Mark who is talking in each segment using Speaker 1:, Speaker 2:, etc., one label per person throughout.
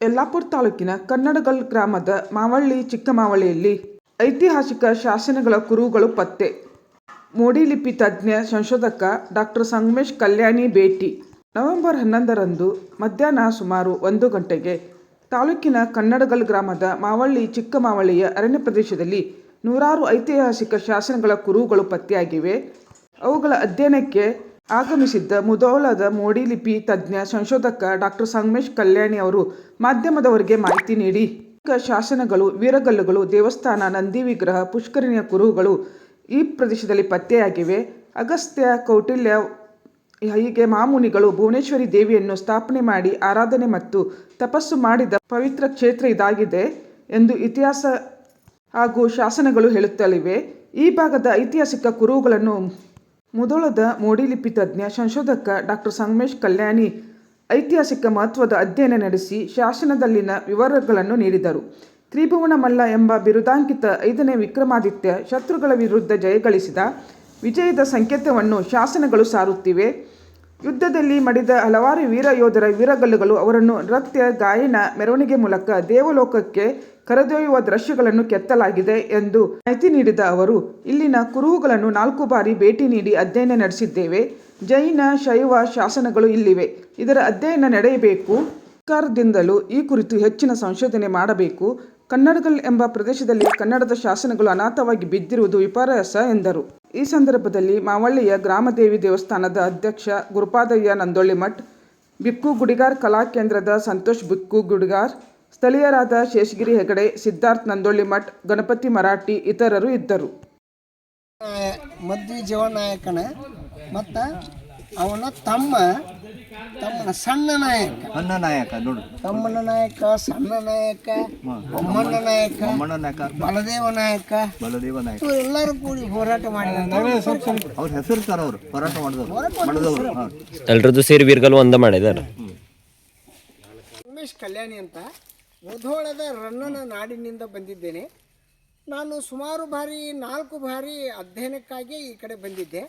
Speaker 1: ಯಲ್ಲಾಪುರ ತಾಲೂಕಿನ ಕನ್ನಡಗಲ್ ಗ್ರಾಮದ ಮಾವಳ್ಳಿ ಚಿಕ್ಕಮಾವಳ್ಳಿಯಲ್ಲಿ ಐತಿಹಾಸಿಕ ಶಾಸನಗಳ ಕುರುಹುಗಳು ಪತ್ತೆ. ಮೋಡಿಲಿಪಿ ತಜ್ಞ, ಸಂಶೋಧಕ ಡಾಕ್ಟರ್ ಸಂಗಮೇಶ್ ಕಲ್ಯಾಣಿ ಭೇಟಿ. ನವೆಂಬರ್ ಹನ್ನೊಂದರಂದು ಮಧ್ಯಾಹ್ನ ಸುಮಾರು ಒಂದು ಗಂಟೆಗೆ ತಾಲೂಕಿನ ಕನ್ನಡಗಲ್ ಗ್ರಾಮದ ಮಾವಳ್ಳಿ ಚಿಕ್ಕಮಾವಳ್ಳಿಯ ಅರಣ್ಯ ಪ್ರದೇಶದಲ್ಲಿ ನೂರಾರು ಐತಿಹಾಸಿಕ ಶಾಸನಗಳ ಕುರುಹುಗಳು ಪತ್ತೆಯಾಗಿವೆ. ಅವುಗಳ ಅಧ್ಯಯನಕ್ಕೆ ಆಗಮಿಸಿದ್ದ ಮುಧೋಳದ ಮೋಡಿಲಿಪಿ ತಜ್ಞ ಸಂಶೋಧಕ ಡಾಕ್ಟರ್ ಸಂಗಮೇಶ್ ಕಲ್ಯಾಣಿ ಅವರು ಮಾಧ್ಯಮದವರಿಗೆ ಮಾಹಿತಿ ನೀಡಿ ಶಾಸನಗಳು, ವೀರಗಲ್ಲುಗಳು, ದೇವಸ್ಥಾನ, ನಂದಿ ವಿಗ್ರಹ, ಪುಷ್ಕರಣಿಯ ಕುರುಹುಗಳು ಈ ಪ್ರದೇಶದಲ್ಲಿ ಪತ್ತೆಯಾಗಿವೆ. ಅಗಸ್ತ್ಯ ಕೌಟಿಲ್ಯ ಹೀಗೆ ಮಾಮುನಿಗಳು ಭುವನೇಶ್ವರಿ ದೇವಿಯನ್ನು ಸ್ಥಾಪನೆ ಮಾಡಿ ಆರಾಧನೆ ಮತ್ತು ತಪಸ್ಸು ಮಾಡಿದ ಪವಿತ್ರ ಕ್ಷೇತ್ರ ಇದಾಗಿದೆ ಎಂದು ಇತಿಹಾಸ ಹಾಗೂ ಶಾಸನಗಳು ಹೇಳುತ್ತಲಿವೆ. ಈ ಭಾಗದ ಐತಿಹಾಸಿಕ ಕುರುಹುಗಳನ್ನು ಮುಧೋಳದ ಮೋಡಿಲಿಪಿ ತಜ್ಞ ಸಂಶೋಧಕ ಡಾಕ್ಟರ್ ಸಂಗಮೇಶ್ ಕಲ್ಯಾಣಿ ಐತಿಹಾಸಿಕ ಮಹತ್ವದ ಅಧ್ಯಯನ ನಡೆಸಿ ಶಾಸನದಲ್ಲಿನ ವಿವರಗಳನ್ನು ನೀಡಿದರು. ತ್ರಿಭುವನ ಮಲ್ಲ ಎಂಬ ಬಿರುದಾಂಕಿತ ಐದನೇ ವಿಕ್ರಮಾದಿತ್ಯ ಶತ್ರುಗಳ ವಿರುದ್ಧ ಜಯಗಳಿಸಿದ ವಿಜಯದ ಸಂಕೇತವನ್ನು ಶಾಸನಗಳು ಸಾರುತ್ತಿವೆ. ಯುದ್ಧದಲ್ಲಿ ಮಡಿದ ಹಲವಾರು ವೀರ ಯೋಧರ ವೀರಗಲ್ಲುಗಳು ಅವರನ್ನು ನೃತ್ಯ, ಗಾಯನ, ಮೆರವಣಿಗೆ ಮೂಲಕ ದೇವಲೋಕಕ್ಕೆ ಕರೆದೊಯ್ಯುವ ದೃಶ್ಯಗಳನ್ನು ಕೆತ್ತಲಾಗಿದೆ ಎಂದು ಮಾಹಿತಿ ನೀಡಿದ ಅವರು, ಇಲ್ಲಿನ ಕುರುಹುಗಳನ್ನು ನಾಲ್ಕು ಬಾರಿ ಭೇಟಿ ನೀಡಿ ಅಧ್ಯಯನ ನಡೆಸಿದ್ದೇವೆ. ಜೈನ, ಶೈವ ಶಾಸನಗಳು ಇಲ್ಲಿವೆ. ಇದರ ಅಧ್ಯಯನ ನಡೆಯಬೇಕು. ಸರ್ಕಾರದಿಂದಲೂ ಈ ಕುರಿತು ಹೆಚ್ಚಿನ ಸಂಶೋಧನೆ ಮಾಡಬೇಕು. ಕನ್ನಡಗಲ್ ಎಂಬ ಪ್ರದೇಶದಲ್ಲಿ ಕನ್ನಡದ ಶಾಸನಗಳು ಅನಾಥವಾಗಿ ಬಿದ್ದಿರುವುದು ವಿಪರ್ಯಾಸ ಎಂದರು. ಈ ಸಂದರ್ಭದಲ್ಲಿ ಮಾವಳ್ಳಿಯ ಗ್ರಾಮದೇವಿ ದೇವಸ್ಥಾನದ ಅಧ್ಯಕ್ಷ ಗುರುಪಾದಯ್ಯ ನಂದೊಳ್ಳಿಮಠ್ ಬಿಕ್ಕು ಗುಡಿಗಾರ್ ಕಲಾ ಕೇಂದ್ರದ ಸಂತೋಷ್ ಬಿಕ್ಕು ಗುಡಿಗಾರ್, ಸ್ಥಳೀಯರಾದ ಶೇಷಗಿರಿ ಹೆಗಡೆ, ಸಿದ್ಧಾರ್ಥ್ ನಂದೊಳ್ಳಿಮಠ್ ಗಣಪತಿ ಮರಾಠಿ ಇತರರು ಇದ್ದರು.
Speaker 2: ಮದ್ವಿ ಜೀವನಾಯಕನ ಮತ್ತು ಅವನ ತಮ್ಮ ತಮ್ಮನ ಸಣ್ಣ ನಾಯಕ.
Speaker 3: ಅನ್ನ ನಾಯಕ ನೋಡು.
Speaker 2: ತಮ್ಮನ ನಾಯಕ ಸಣ್ಣ ನಾಯಕ ಬೊಮ್ಮಣ್ಣ ನಾಯಕ
Speaker 3: ಬೊಮ್ಮಣ್ಣ ನಾಯಕ.
Speaker 2: ಬಲದೇವ ನಾಯಕ.
Speaker 3: ಬಲದೇವ ನಾಯಕ.
Speaker 2: ಎಲ್ಲರೂ ಕೂಡಿ ಹೋರಾಟ ಮಾಡಿದ್ರು
Speaker 3: ಅವ್ರ ಹೆಸರು ಸರ್. ಅವರು ಹೋರಾಟ ಮಾಡಿದವರು. ಮಾಡಿದವರು. ಹಾಂ.
Speaker 4: ಎಲ್ರದ್ದು ಸೇರಿ ವೀರ್ಗಲ್ ಒಂದ ಮಾಡಿದಾರೆ.
Speaker 2: ಉಮೇಶ್ ಕಲ್ಯಾಣಿ ಅಂತ ಮುಧೋಳದ ರನ್ನನ ನಾಡಿನಿಂದ ಬಂದಿದ್ದೇನೆ. ನಾನು ಸುಮಾರು ಬಾರಿ ನಾಲ್ಕು ಬಾರಿ ಅಧ್ಯಯನಕ್ಕಾಗಿ ಈ ಕಡೆ ಬಂದಿದ್ದೆ.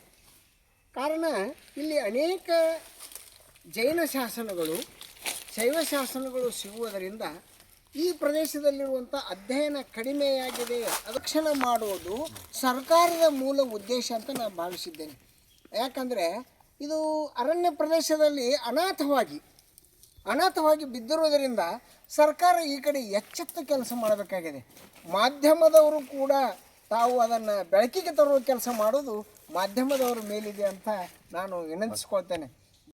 Speaker 2: ಕಾರಣ, ಇಲ್ಲಿ ಅನೇಕ ಜೈನ ಶಾಸನಗಳು, ಶೈವ ಶಾಸನಗಳು ಸಿಗುವುದರಿಂದ ಈ ಪ್ರದೇಶದಲ್ಲಿರುವಂಥ ಅಧ್ಯಯನ ಕಡಿಮೆಯಾಗಿದೆ. ರಕ್ಷಣ ಮಾಡುವುದು ಸರ್ಕಾರದ ಮೂಲ ಉದ್ದೇಶ ಅಂತ ನಾನು ಭಾವಿಸಿದ್ದೇನೆ. ಯಾಕಂದರೆ, ಇದು ಅರಣ್ಯ ಪ್ರದೇಶದಲ್ಲಿ ಅನಾಥವಾಗಿ ಅನಾಥವಾಗಿ ಬಿದ್ದಿರುವುದರಿಂದ ಸರ್ಕಾರ ಈ ಕಡೆ ಎಚ್ಚೆತ್ತ ಕೆಲಸ ಮಾಡಬೇಕಾಗಿದೆ. ಮಾಧ್ಯಮದವರು ಕೂಡ ತಾವು ಅದನ್ನು ಬೆಳಕಿಗೆ ತರುವ ಕೆಲಸ ಮಾಡೋದು ಮಾಧ್ಯಮದವರ ಮೇಲಿದೆ ಅಂತ ನಾನು ವಿನಂತಿಸ್ಕೊಳ್ತೇನೆ